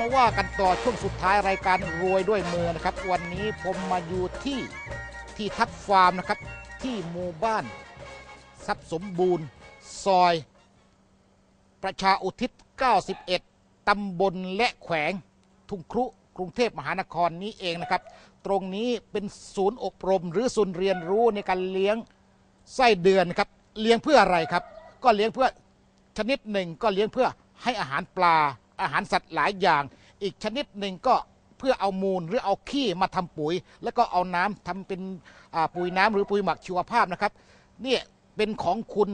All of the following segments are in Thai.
มาว่ากันต่อช่วงสุดท้ายรายการรวยด้วยมือนะครับ วันนี้ผมมาอยู่ที่ที่ทับฟาร์มนะครับ ที่หมู่บ้าน ทรัพย์สมบูรณ์ ซอย ประชาอุทิศ 91 ตำบลและแขวง ทุ่งครุกรุงเทพมหานครนี้เองนะครับ ตรงนี้เป็นศูนย์อบรม หรือศูนย์เรียนรู้ในการเลี้ยงไส้เดือนนะครับ เลี้ยงเพื่ออะไรครับ ก็เลี้ยงเพื่อชนิดหนึ่งก็เลี้ยงเพื่อให้อาหารปลา อาหารสัตว์หลายอย่าง อีกชนิดหนึ่งก็เพื่อเอามูลหรือเอาขี้มาทำปุ๋ย แล้วก็เอาน้ำทำเป็นปุ๋ยน้ำหรือปุ๋ยหมักชีวภาพนะครับนี่เป็นของคุณ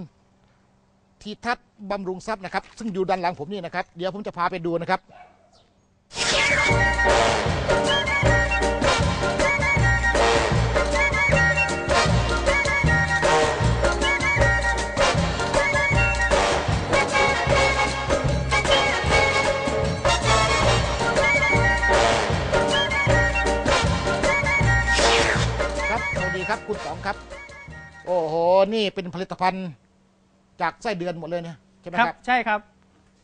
ทีทัศน์บำรุงทรัพย์นะครับ ซึ่งอยู่ด้านหลังผมนี่นะครับ เดี๋ยวผมจะพาไปดูนะครับ อ้โหนี่เป็นผลิตภัณฑ์จากไส้เดือนหมดเลยเนี่ยใช่ไหมครับครับ ใช่ครับ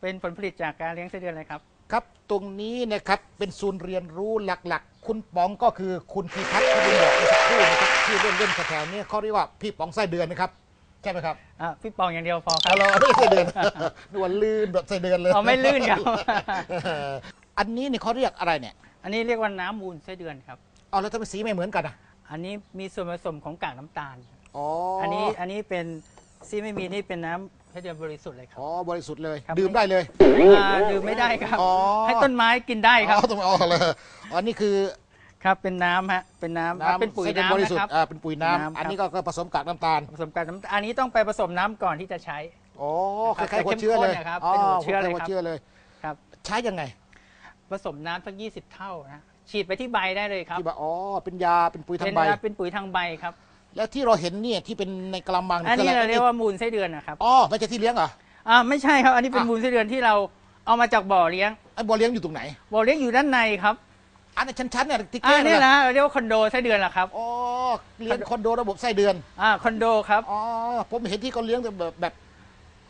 เป็นผลผลิตจากการเลี้ยงไส้เดือนเลยครับ ครับ ตรงนี้นะครับเป็นศูนย์เรียนรู้หลักๆ คุณป๋องก็คือคุณพีพัฒน์ที่ผมบอกเมื่อสักครู่นะครับที่เล่นเล่นๆแถวๆนี้เขาเรียกว่าพี่ป๋องไส้เดือนนะครับใช่ไหมครับอะพี่ปองอย่างเดียวพอครัเอาบเราไม่ใช่ไส้เดือนนวลลื่นแบบไส้เดือนเลยอ๋อไม่ลื่นครับอันนี้นี่เขาเรียกอะไรเนี่ย อันนี้เรียกว่าน้ำมูลไส้เดือนครับเอาแล้วทำไมสีไม่เหมือนกันอะอันนี้มีส่วนผสมของกากน้ำตาล อ๋ออัอันนี้อันนี้เป็นซีไม่มีนี่เป็นน้ำไส้เดือนบริสุทธิ์เลยครับ อ๋อบริสุทธิ์เลย ครับ ดื่มได้เลย อ่าดื่มไม่ได้ครับ อ๋อ ให้ต้นไม้กินได้ครับ อ๋อต้องเอาเลยอ๋อนี่คือครับเป็นน้ำฮะเป็นน้ำน้ำเป็นปุ๋ยไส้เดือบน้ำริสุทนะครับธิ์อ่าเป็นปุ๋ยน้ำน้ำครับ อันนี้ก็ก็ผสมกากน้ำตาลผสมกากน้ำอันนี้ต้องไปผสมน้ำก่อนที่จะใช้ อ๋อคครับล้ายๆหัวเชื้อเลยเข้มข้นนะครับอ๋อเป็นหัวเชื้อเลยหัวครับเชื้อเลย ครับ ใช้ยังไงผสมน้ำสักยี่สิบเท่านะฉีดไปที่ใบได้เลยครับที่บอกอ๋อเป็นยาเป็นปุ๋ยทาเป็งนใบ เป็นปุ๋ยทางใบครับ แล้วที่เราเห็นเนี่ยที่เป็นในกระมังอันนี้คืะเราเรียกว่ามูลไส้เดือนนะครับอ๋อไม่ใช่ที่เลี้ยงเหรออ่าไม่ใช่ครับ อันนี้เป็นอะมูลไส้เดือนที่เราเอามาจากบ่อเลี้ยงไอ้บ่อเลี้ยงอยู่ตรงไหนบ่อเลี้ยงอยู่ด้านในครับอันนี้ชั้นๆเนี่ยที่อ่าแก้เนี่ยนะนะเราเรียกว่าคอนโดไส้เดือนแหละครับอ๋อเลี้ยงคอนโดระบบไส้เดือนอ่าคอนโดครับอ๋อผมเห็นที่เขาเลี้ยงแบบแบบ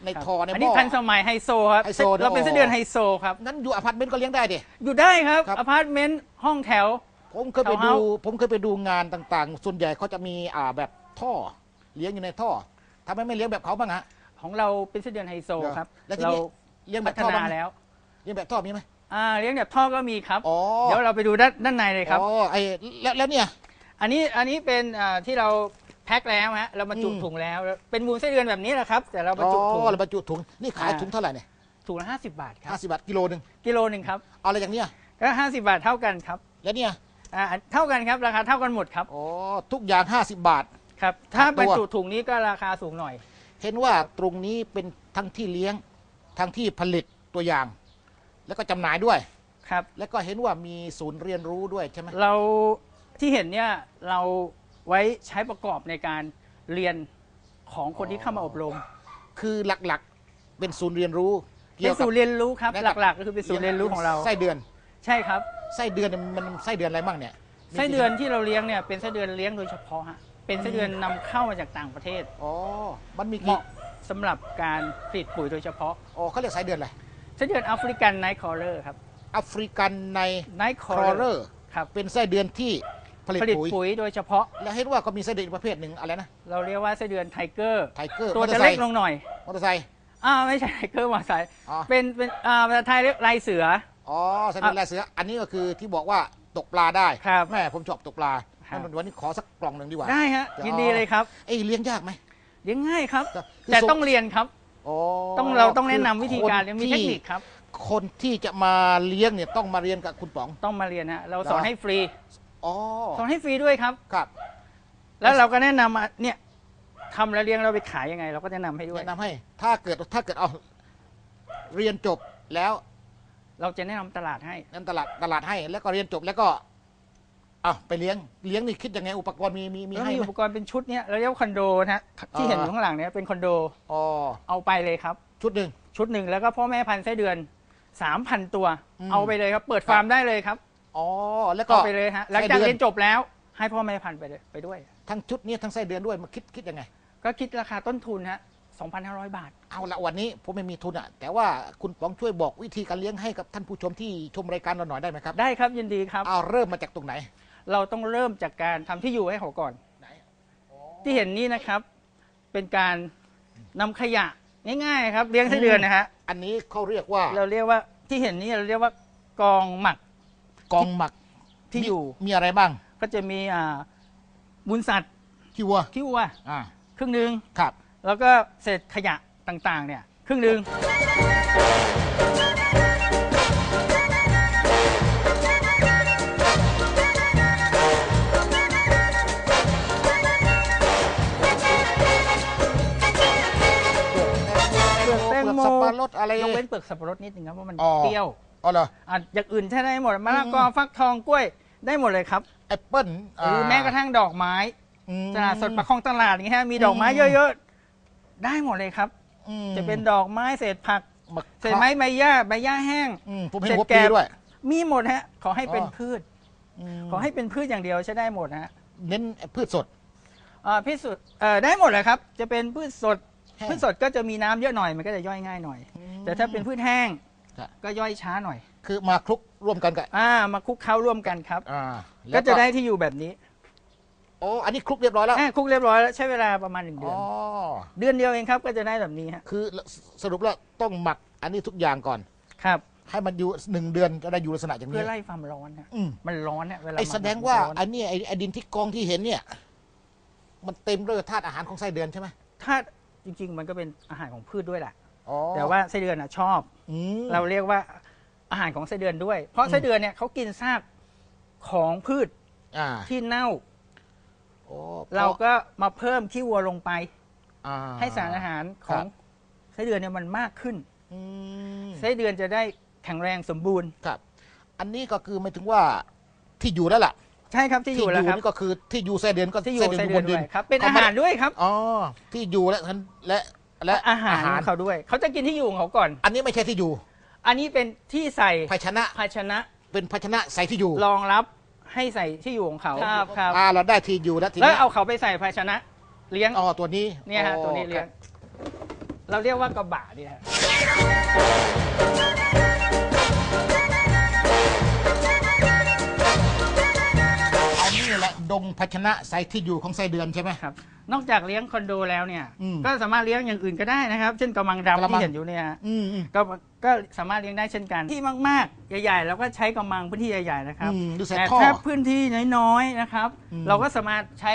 ในครับท่อในอันบ่นี้อทันสมัยไฮโซครับไฮโซนะเราเป็นไส้เดือนไฮโซครับนั้นอยู่อพาร์ตเมนต์ก็เลี้ยงได้ดิอยู่ได้ครับครับอพาร์ตเมนต์ห้องแถว ผมเคยไปเฮาดูส์ผมเคยไปดูงานต่างๆ ส่วนใหญ่เขาจะมีอ่าแบบท่อเลี้ยงอยู่ในท่อทำไมไม่เลี้ยงแบบเขาบ้างฮะ ของเราเป็นไส้เดือนไฮโซครับแล้วทีเรานี้เลี้ยงแบพับฒท่อนาบ้างไหมแล้วเลี้ยงแบบท่อมีไหม อ่าเลี้ยงแบบท่อก็มีครับ อ๋อ เดี๋ยวเราไปดูด้านด้านในเลยครับ อ๋อไอ้แล้วแล้วเนี่ย อันนี้อันนี้เป็นอ่าที่เราแพ็คแล้วฮะเราบรรจุอืม ถุงแล้ว เป็นมูลไส้เดือนแบบนี้แหละครับ แต่เราบรรจุถุง อ๋อเราบรรจุถุงนี่ขายอ่า ถุงเท่าไหร่เนี่ยถุงละห้าสิบบาทครัห้าบสิบบาทกิโลหนึ่งกิโลหนึ่งครับ เอาอะไรอย่างเนี้ยก็ห้าสิบาทเท่ากันครับ แล้วเนี่ย อ่าเท่ากันครับราคาเท่ากันหมดครับ อ๋อ ทุกอย่างห้าสิบบาท ครับ ถ้าครับบรรจุถุงนี้ก็ราคาสูงหน่อย เห็นว่าตรงนี้เป็นทั้งที่เลี้ยง ทั้งที่ผลิตตัวอย่าง แล้วก็จำหน่ายด้วย ครับ แล้วก็เห็นว่ามีศูนย์เรียนรู้ด้วยใช่ไหมเราที่เห็นเนี่ยเราไว้ใช้ประกอบในการเรียนของคนที่เข้ามาอบรมคือหลักๆเป็นศูนย์เรียนรู้เป็นศูนย์เรียนรู้ครับเกี่ยวกับหลักๆก็คือเป็นศูนย์เรียนรู้ของเรา ไส้เดือน ใช่ครับ ไส้เดือนเนี่ยมันไส้เดือนอะไรบ้างเนี่ยไส้เดือนที่เราเลี้ยงเนี่ยเป็นไส้เดือนเลี้ยงโดยเฉพาะฮะเป็นไส้เดือนนำเข้ามาจากต่างประเทศ อ๋อมันมีเหกี่มาะสำหรับการผลิตปุ๋ยโดยเฉพาะอ๋อเขาเรียกไส้เดือนอะไรไส้เดือนแอฟริกันไนท์คอร์เลอร์ครับแอฟริกันในไนท์คคอรอร์เรเลออร์ร์ครับเป็นไส้เดือนที่ผลิตผลิตปุ๋ยปุ๋ยโดยเฉพาะ แล้วเห็นว่าก็มีไส้เดือนอีกประเภทหนึ่งอะไรนะเราเรียกว่าไส้เดือนไทเกอร์ไทเกอร์ตัวมอเตอจะร์ไซเล็กค์ลงหน่อยมอเตอร์ไซค์อ่าไม่ใช่ไทเกอร์มาสายอ๋อเป็นเป็นอ่าภาษาไทยเรียกลายเสือ อ๋อไส้เดือนลายเสือ อันนี้ก็คือที่บอกว่าตกปลาได้ครับ แม่ผมชอบตกปลาครับ งั้นวันนี้ขอสักกล่องหนึ่งดีกว่า ได้ฮะเดี๋ยวยินดีเลยครับเอ้ยเลี้ยงยากไหม เลี้ยงง่ายครับ คือแต่ส่ต้องเรียนครับ อ๋อต้องเราต้องแนะนำวิธีการคนมีเทคที่นิคครับ คนที่จะมาเลี้ยงเนี่ยต้องมาเรียนกับคุณป๋อง ต้องมาเรียนฮะ เราสอนเหรอ ให้ฟรี อ๋อสอนให้ฟรีด้วยครับ ครับแล้วเราก็แนะนำอะเนี่ยทำแล้วเลี้ยงเราไปขายยังไง เราก็แนะนำให้ด้วย แนะนำให้ ถ้าเกิดถ้าเกิดเอาเรียนจบแล้ว เราจะแนะนำตลาดให้ นั่นตลาดตลาดให้แล้วก็เรียนจบแล้วก็เอาไปเลี้ยงเลี้ยงนี่คิดยังไงอุปกรณ์มีมีมีแล้วให้มีไหมอุปกรณ์เป็นชุดเนี้ยเราเรียกว่าคอนโดนะฮะที่เห็นอยู่ข้างหลังเนี้ยเป็นคอนโดอ๋อเอาไปเลยครับ ชุดหนึ่ง ชุดหนึ่งแล้วก็พ่อแม่พันธุ์ไส้เดือนสามพันตัว อืม เอาไปเลยครับ เปิดฟาร์มได้เลยครับอ๋อแล้วก็ เอาไปเลยฮะหลังจากไส้เดือน เรียนจบแล้ว ให้พ่อแม่พันธุ์ไปเลยไปด้วย ทั้งชุดนี้ทั้งไส้เดือนด้วยมาคิดคิดยังไง ก็คิดราคาต้นทุนฮะ2,500 บาท เอาละวันนี้ผมไม่มีทุนอะ แต่ว่าคุณป๋องช่วยบอกวิธีการเลี้ยงให้กับท่านผู้ชมที่ชมรายการเราหน่อยได้ไหมครับได้ครับยินดีครับ เอาเริ่มมาจากตรงไหนเราต้องเริ่มจากการทำที่อยู่ให้เขาก่อน ไหนที่เห็นนี่นะครับ เป็นการนำขยะง่ายๆครับ เลี้ยงไส้เดือนนะฮะอันนี้เขาเรียกว่าเราเรียกว่าที่เห็นนี่เราเรียกว่ากองหมักกองหมักที่มีอยู่มีอะไรบ้างก็จะมีอ่าบุญสัตว์ขี้วัวขี้วัวอ่าครึ่งหนึ่งครับ แล้วก็เศษขยะ ต่างๆ เนี่ยครึ่งหนึ่งเปลือกแตงโมสับปะรดอะไร ยกเว้นเปลือกสับปะรดนิดนึงครับเพราะมันอ๋อ เปรี้ยวอ๋อเหรอ อะอย่างอื่นใช้ได้หมดมะละกออืมฟักทองกล้วยได้หมดเลยครับแอปเปิ้ลหรือแม้กระทั่งดอกไม้ อืม ตลาดสดประคองตลาดอย่างเงี้ยฮะมีดอกไม้อืม เยอะๆ ได้หมดเลยครับ อืม จะเป็นดอกไม้เศษผักมะเศษไม้ใบหญ้าใบหญ้าแห้ง อืมผมเห็นเศษหัวแกปีบด้วย มีหมดฮะ ขอให้เป็นอ๋อ พืช มขอให้เป็นพืชอย่างเดียวใช้ได้หมดฮะเน้นพืชสด อ่าพืชสดเอ่อได้หมดเลยครับ จะเป็นพืชสด แห้งพืชสดก็จะมีน้ำเยอะหน่อยมันก็จะย่อยง่ายหน่อย อืมแต่ถ้าเป็นพืชแห้งครับ ก็ย่อยช้าหน่อย คือมาคลุกร่วมกันกับอ่ามาคลุกเคล้าร่วมกันครับ อ่าก็แล้วจะได้ที่อยู่แบบนี้ โอ้อันนี้คลุกเรียบร้อยแล้ว อ่าคลุกเรียบร้อยแล้วใช้เวลาประมาณหนึ่งเดือ๋ออนเดือนเดียวเองครับก็จะได้แบบนี้ฮะคือสรุปแล้วต้องหมักอันนี้ทุกอย่างก่อน ครับ ให้มันอยู่หนึ่งเดือนจะได้อยู่ลักษณะอย่างเพื่นี้ อไล่ความร้อนฮะอืม มันร้อนเนี่ยเวลาไอมันแสดงว่าร้อนอันนี้ไอไอดินที่กองที่เห็นเนี่ย มันเต็มด้วยธาตุอาหารของไส้เดือนใช่ไหมถ้าจริง ๆ มันก็เป็นอาหารของพืชด้วยแหละ อ๋อแต่ว่าไส้เดือนอะชอบ อืม เราเรียกว่าอาหารของไส้เดือนด้วย เพราะอืมไส้เดือนเนี่ยเขากินซากของพืชอ่า ที่เน่าโอ้ เราก็มาเพิ่มขี้วัวลงไป อ่า ให้สารอาหารขครัองบไส้เดือนเนี่ยมันมากขึ้นอืมไส้เดือนจะได้แข็งแรงสมบูรณ์ ครับ อันนี้ก็คือหมายถึงว่าที่อยู่แล้วล่ะใช่ครับที่อยู่แล้วครับนี่ก็คือที่อยู่ไส้เดือนก็ที่อยู่ไส้เดือนไส้อยู่เดืบอนนดิด้วนยครับเป็นเขาอาไม่หารด้วยครับ อ๋อที่อยู่และและและอาหารของเขาด้วย เขาจะกินที่อยู่ของเขาก่อน อันนี้ไม่ใช่ที่อยู่อันนี้เป็นที่ใส่ภาชนะภาชนะเป็นภาชนะใส่ที่อยู่รองรับ ให้ใส่ที่อยู่ของเขาครับครับ อ่าเราได้ที่อยู่แล้วทีแล้วนี้เอาเขาไปใส่ภาชนะ เลี้ยงอ๋อตัวนี้เนี่ยฮะอ๋อตัวนี้เลี้ยงเราเรียกว่ากระบะเนี่ยฮะเอานี่แหละดงภาชนะใส่ที่อยู่ของไส้เดือนใช่ไหม ครับนอกจากเลี้ยงคอนโดแล้วเนี่ย อืมก็สามารถเลี้ยงอย่างอื่นก็ได้นะครับ เช่นกระมังกระดำมัที่งเห็นอยู่เนี่ยฮะอืมอืมก็ ก็สามารถเลี้ยงได้เช่นกันที่มากๆ ใหญ่ๆเราก็ใช้กระมังพื้นที่ใหญ่ๆนะครับอืมดูใส่แต่ท่อถ้าพื้นที่น้อยๆนะครับ อืม เราก็สามารถใช้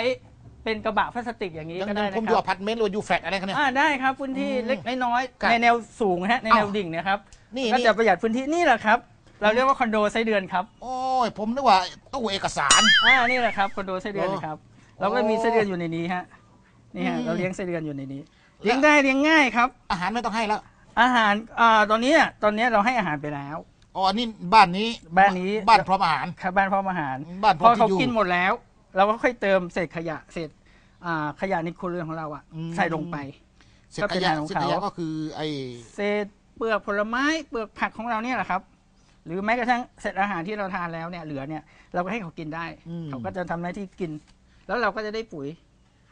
เป็นกระบะพลาสติกอย่างนี้ยังก็ได้ยังนะผมอคยู่รัอบพาร์ตเมนต์หรืออยู่แฟลตอะไรกันเนี่ย อ่าได้ครับพื้นที่อืมเล็กน้อยครับๆในแนวสูงนะฮะในแนวอ้าวดิ่งนะครับนี่ก็นี่จะประหยัดพื้นที่นี่แหละครับ เราเรียกว่าคอนโดไส้เดือนครับโอ้ยผมนึกว่าตู้เอกสาร อ่านี่แหละครับคอนโดไส้เดือนโอ้นะครับเราก็มีไส้เดือนอยู่ในนี้ฮะนี่ฮะอืมเราเลี้ยงไส้เดือนอยู่ในนี้แล้วเลี้ยงได้เลี้ยงง่ายครับ อาหารไม่ต้องให้แล้ว อาหารอ่าตอนนี้อะตอนนี้เราให้อาหารไปแล้ว อ๋ออันนี่บ้านนี้บ้านนี้บ้านพร้อมอาหารครับบ้านพร้อมอาหารบ้านพพร้ออมเขาที่อยู่กินหมดแล้ว เราก็ค่อยเติมเศษขยะเศษอ่าขยะในครัวเรือนของเราอะอืมใส่ลงไปเศษก็ขเป็นยะอาหารของเศษขยะเขาก็คือไอ้เศษเปลือกผลไม้เปลือกผักของเราเนี่ยแหละครับ หรือแม้กระทั่งเศษอาหารที่เราทานแล้วเนี่ยเหลือเนี่ยเราก็ให้เขากินได้อืมเขาก็จะทำหน้าที่กิน แล้วเราก็จะได้ปุ๋ย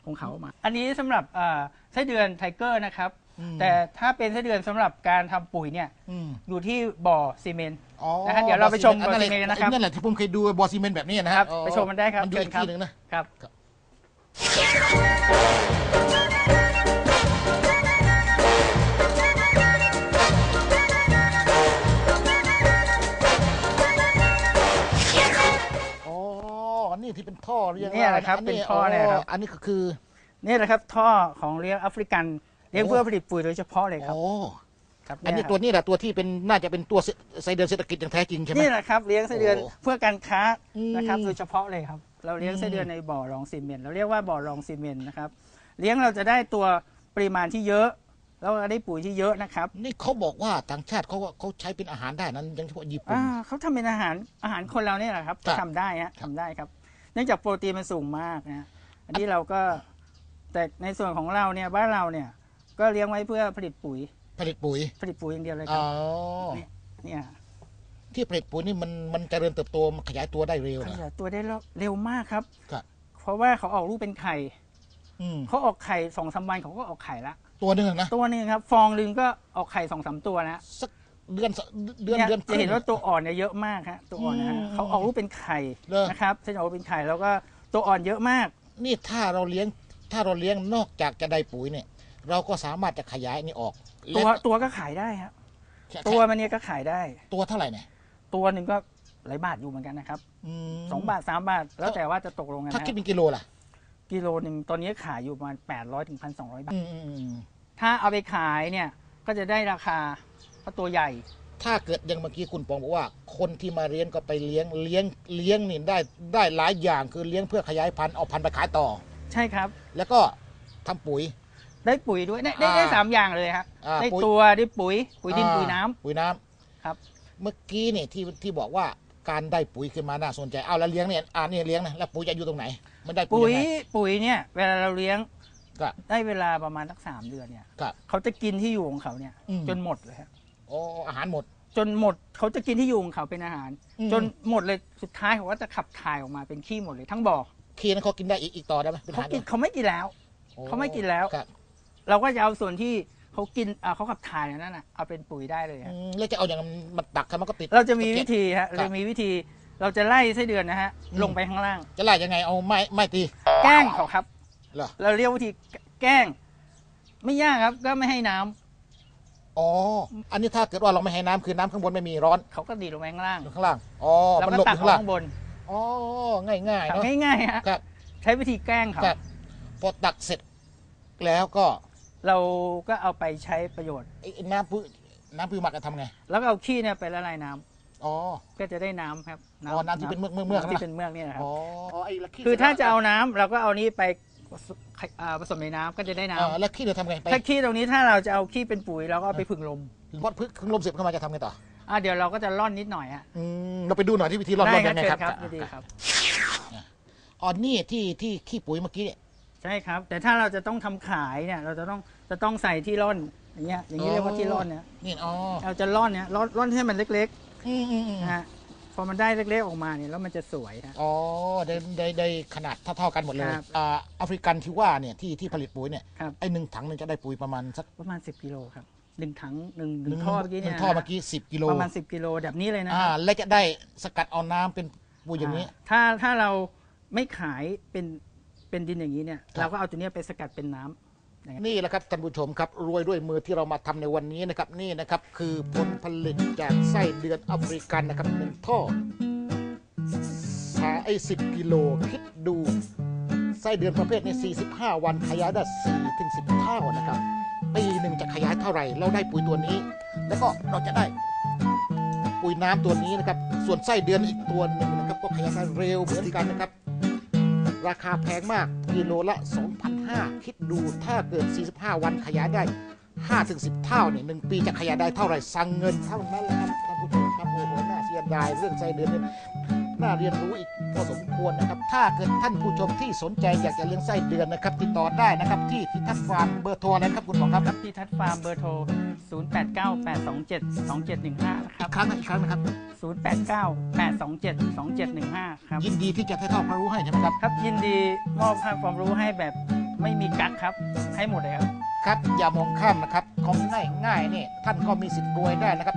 ของเขาออกมา อันนี้สำหรับอ่าไส้เดือนไทเกอร์นะครับอืม แต่ถ้าเป็นไส้เดือนสำหรับการทำปุ๋ยเนี่ยอืมอยู่ที่บ่อซีเมนต์อ๋อนะครับเดี๋ยวเราไปชมอันนั้นแหละบอซีเมนต์นะครับ นั่นแหละที่ผมเคยดูบอซีเมนต์แบบนี้นะคครัรับบไปชมมันได้ครับมันอยู่อีกเชิญครับ ที่หนึ่งนะ ครับอ๋ออันนี้ที่เป็นท่อเรียงเนี่ยแหละครับเป็นท่อเนี่ยครับ อันนี้ก็คือ นี่แหละครับท่อของเลี้ยงแอฟริกันเลี้ยงโอ้เพื่อผลิตปุ๋ยโดยเฉพาะเลยครับโอ้ครับอันนี้เยตัวนี้แหละตัวที่เป็นน่าจะเป็นตัวไส้เดือนเศรษฐกิจอย่างแท้จริงใช่ไหมนี่แหละครับเลี้ยงไส้เดือนโอ้เพื่อการค้าอืมนะครับโดยเฉพาะเลยครับ เราเลี้ยงอืมไส้เดือนในบ่อรองซีเมนต์เราเรียกว่าบ่อรองซีเมนต์นะครับ เลี้ยงเราจะได้ตัวปริมาณที่เยอะแล้วก็ได้ปุ๋ยที่เยอะนะครับ นี่เขาบอกว่าต่างชาติเขาว่าเขาใช้เป็นอาหารได้นั้นยังเฉพาะญี่ปุ่นอ่าเขาทำเป็นอาหารอาหารคนเราเนี่ยแหละครับครับทำได้ฮะทำได้ครับ เนื่องจากโปรตีนมันสูงมากนะอันนี้เราก็แต่ในส่วนของเราเนี่ยบ้านเราเนี่ย ก็เลี้ยงไว้เพื่อผลิตปุ๋ย ผลิตปุ๋ยผลิตปุ๋ยอย่างเดียวเลยคอ๋รัอบเนี่ยที่ผลิตปุ๋ยนี่มันมันเจริญเติบโตมันขยายตัวได้เร็วขนะยายตัวได้เร็วมากครับ ครับ เพราะว่าเขาออกลูกเป็นไข่อืมเขาออกไข่สองสามวันเขาก็ออกไข่ละตัวหนึงอะนะตัวหนึงครับ ฟองหนึงก็ออกไข่สองสามตัวนะสักเดือนสเดือนเนี่ยเดือนคจะรึ่ง เห็นว่าตัวอ่อนเนี่ยเยอะมากฮะตัวอ่อนนะฮะอืมเขาออกลูกเป็นไข่เหรอ นะครับเส้นออกลูกเป็นไข่แล้วก็ตัวอ่อนเยอะมาก นี่ถ้าเราเลี้ยงถ้าเราเลี้ยงนอกจากจะได้ปุ๋ยเนี่ย เราก็สามารถจะขยายอันนี่ออกตัวและตัวก็ขายได้ครับแค่ตัวมันเนี่ยก็ขายได้ ตัวเท่าไหร่เนี่ยตัวหนึ่งก็หลายบาทอยู่เหมือนกันนะครับมสองบาทสามบาท แล้วแต่ว่าจะตกลงกันถ้านะคิดเป็นกิโลล่ะกิโลหนึ่งตอนนี้ขายอยู่ประมาณแปดร้อยถึงพันสองร้อยบาท อืมอืมอืมถ้าเอาไปขายเนี่ยก็จะได้ราคาเพราะตัวใหญ่ ถ้าเกิดอยังเมื่อกี้คุณปองบอกว่า คนที่มาเลี้ยงก็ไปเลี้ยงเลี้ยงเลี้ยงนี่ได้ได้หลายอย่างคือเลี้ยงเพื่อขยายพันธุ์เอาพันธุ์ไปขายต่อ ใช่ครับ แล้วก็ทำปุ๋ย ได้ปุ๋ยด้วยได้ได้อ่าได้สามอย่างเลยครับอ่าได้ปุ๋ย ตัวได้ปุ๋ย ปุ๋ยดินอ่าปุ๋ยน้ำ ปุ๋ยน้ำครับ เมื่อกี้เนี่ยที่ที่บอกว่าการได้ปุ๋ยขึ้นมาน่าสนใจเอาแล้วเลี้ยงเนี่ยอ่านี่เลี้ยงนะแล้วปุ๋ยจะอยู่ตรงไหน มันได้ปุ๋ปุ๋ยยยังไง ปุ๋ยเนี่ยเวลาเราเลี้ยงก็ได้เวลาประมาณสักสามเดือนเนี่ยครับเขาจะกินที่อยู่ของเขาเนี่ยอืม จนหมดเลยครับโอ้อาหารหมด จนหมดเขาจะกินที่อยู่ของเขาเป็นอาหาร อืม จนหมดเลยสุดท้ายเขาก็จะขับถ่ายออกมาเป็นขี้หมดเลยทั้งบ่อคีนั้นเขากินได้อีกอีกต่อได้ไหมเป็นอาเขาหารกินเขาไม่กินแล้ว โอ้เขาไม่กินแล้ว ครับ เราก็จะเอาส่วนที่เขากินอ่าเขาขับถ่ายนั่นน่ะเอาเป็นปุ๋ยได้เลยอืฮะมแล้วจะเอาอย่างนั้นมาตักกันมันก็ติด เราจะมีวิตธีฮะครับเราจะมีวิธีเราจะไล่ไส้เดือนนะฮะอืม ลงไปข้างล่าง จะไล่ยังไงเอาไม้ไม้ตีแกล้งเขาครับ เหรอเราเรียกวิธีแกล้ง ไม่ยากครับ ก็ไม่ให้น้ำอ๋ออันนี้ถ้าเกิดว่าเราไม่ให้น้ำคือน้ำข้างบนไม่มีร้อนเขาก็ดีดลงไปข้างล่างอยู่ข้างล่างอ๋อแล้วมันก็หลบตัอกยู่ข้างล่างข้างบนอ๋อง่ายง่ายๆครับเนาะง่ายๆฮะครับใช้วิธีแกล้งเขา ครับพอตักเสร็จแล้วก็ เราก็เอาไปใช้ประโยชน์ ไอ้น้ำปุ๋ยน้ำปุ๋ยหมักจะทำไง แล้วก็เอาขี้เนี่ยไปละลายน้ำอ๋อ ก็จะได้น้ำครับอ๋อน้ำที่เป็นเมือกเมือกเมือก น้ำที่เป็นเมือกเนี่ยนะครับ อ๋ออ๋อไอ้ละขี้คือถ้าจะเอาน้ำเราก็เอานี้ไปอ่าผสมในน้ำก็จะได้น้ำอ่าแล้วขี้เราทำไงไปถ้าขี้ตรงนี้ถ้าเราจะเอาขี้เป็นปุ๋ยเราก็เอาไปผึ่งลม ถึงพอพึ่งขึ้นลมเสร็จเข้ามาจะทำไงต่ออะเดี๋ยวเราก็จะร่อนนิดหน่อยฮะอืมเราไปดูหน่อยที่วิธีรอดรได้อดครัยังไงเชิญครับครับดีครับ อ๋อนี่ที่ที่ขี้ปุ๋ยเมื่อกี้เนี่ยใช่ครับ แต่ถ้าเราจะต้องทำขายเนี่ย เราจะต้องจะต้องใส่ที่ร่อนอย่างเงี้ยอย่างนี้เรียกว่าที่ร่อนเนี่ยนี่อ๋อเราจะร่อนเนี่ยร่อนร่อนให้มันเล็กอืมอืมอืมๆนะฮะพอมันได้เล็กๆออกมาเนี่ยแล้วมันจะสวยฮะอ๋อได้ได้ได้ขนาดเท่าๆกันหมดเลยครับอ่าแอฟริกันที่ว่าเนี่ยที่ที่ผลิตปุ๋ยเนี่ยครับไอ้หนึ่งถังหนึงจะได้ปุ๋ยประมาณสักประมาณ 10กิโลครับหนึ่งถังหนึ่งหหนึ่นึ่งงท่อเมื่อกี้หเนี่นึ่ยงท่อเมื่อกี้สิบกิโลประมาณ10กิโลแบบนี้เลยนะอ่าฮะแล้วจะได้สกัดเอาน้ำเป็นปุ๋ยอย่างนี้อ่าถ้าถ้าเราไม่ขายเป็น เป็นดินอย่างนี้เนี่ยครับ เราก็เอาตัวเนี้ยไปสกัดเป็นน้ำ นี่แหละครับท่านผู้ชมครับรวยด้วยมือที่เรามาทำในวันนี้นะครับนี่นะครับคือผลผลิตจากไส้เดือนแอฟริกันนะครับหนึ่งท่อสาไอ้สิบกิโลคิดดูไส้เดือนประเภทใน 45 วันขยายได้4ถึง10 เท่านะครับปีหนึ่งจะขยายเท่าไหร่ เราได้ปุ๋ยตัวนี้ แล้วก็เราจะได้ปุ๋ยน้ำตัวนี้นะครับส่วนไส้เดือนอีกตัวหนึ่งนะครับก็ขยายได้เร็วเหมือนกันนะครับ ราคาแพงมากกิโลละ 2,500 คิดดูถ้าเกิด 45 วันขยายได้ 5-10 เท่าเนี่ยหนึ่งปีจะขยายได้เท่าไหร่สั่งเงินเท่านั้นแหละครับท่านผู้ชมครับโอ้โหน่าเสียดายเรื่องไส้เดือนเนี่ยน่าเรียนรู้อีกพอสมควรนะครับ ถ้าเกิดท่านผู้ชมที่สนใจอยากจะเลี้ยงไส้เดือนนะครับ ติดต่อได้นะครับที่พิทักษ์ฟาร์มเบอร์โทรอะไรนะครับคุณหมอครับครับที่ทัดฟาร์มเบอร์โทร 0898272715 นะคอีรับกครั้งนะอีกครั้งนะครับ 0898272715 ครับ ยินดีที่จะให้ทอดพระรู้ให้ใช่ไหมครับ ครับยินดีมอบให้ความรู้ให้แบบไม่มีกักครับ ให้หมดเลยครับ ครับอย่ามองข้ามนะครับของง่ายง่ายๆนี่ท่านก็มีสิทธิ์รวยได้นะครับ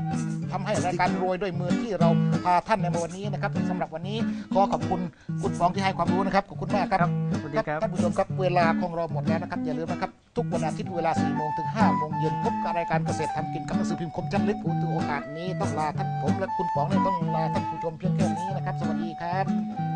ทำให้รายการรวยด้วยมือที่เราพาท่านในวันนี้นะครับสำหรับวันนี้ขอขอบคุณคุณฟองที่ให้ความรู้นะครับขอบคุณมากครับครับส วัสดีครับท่านผู้ชมครับเวลาของเราหมดแล้วนะครับอย่าลืมนะครับทุกวันอาทิตย์เวลา4โมงถึง5โมงเย็นพบกับรายการเกษตรทำกินกับหนังสือพิมพ์คมจันทร์ลึกผู้ถือโอกาสนี้ต้องลาท่านผมและคุณฟองเนี่ยต้องลาท่านผู้ชมเพียงแค่นี้นะครับ สวัสดีครับ